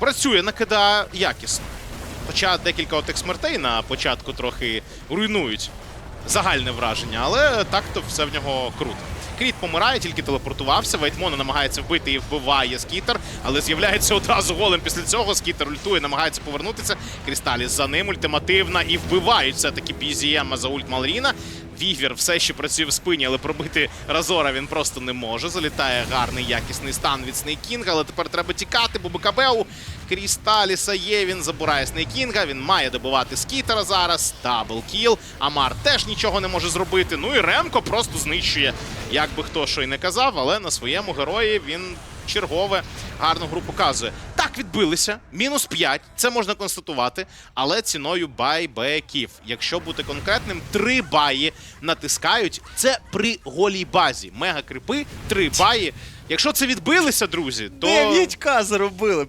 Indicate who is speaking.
Speaker 1: Працює, накидає якісно. Хоча декілька отих смертей на початку трохи руйнують загальне враження, але так то все в нього круто. Кріт помирає, тільки телепортувався. Вейтмона намагається вбити і вбиває скітер, але з'являється одразу голем після цього. Скітер ультує, намагається повернутися. Крісталіс за ним ультимативна і вбивають все-таки BZM за ульт Малріна. Вігвір все ще працює в спині, але пробити Разора він просто не може. Залітає гарний якісний стан від Снейкінга, але тепер треба тікати, бо БКБ Крісталіса є. Він забирає Снейкінга. Він має добивати скітера зараз. Дабл кіл. Амар теж нічого не може зробити. Ну і Ремко просто знищує, як би хто що й не казав, але на своєму герої він чергове гарну гру показує. Так відбилися. Мінус 5, це можна констатувати, але ціною байбеків. Якщо бути конкретним, три баї натискають. Це при голій базі. Мега крипи, три баї. Якщо це відбилися, друзі, то.
Speaker 2: 9к заробили.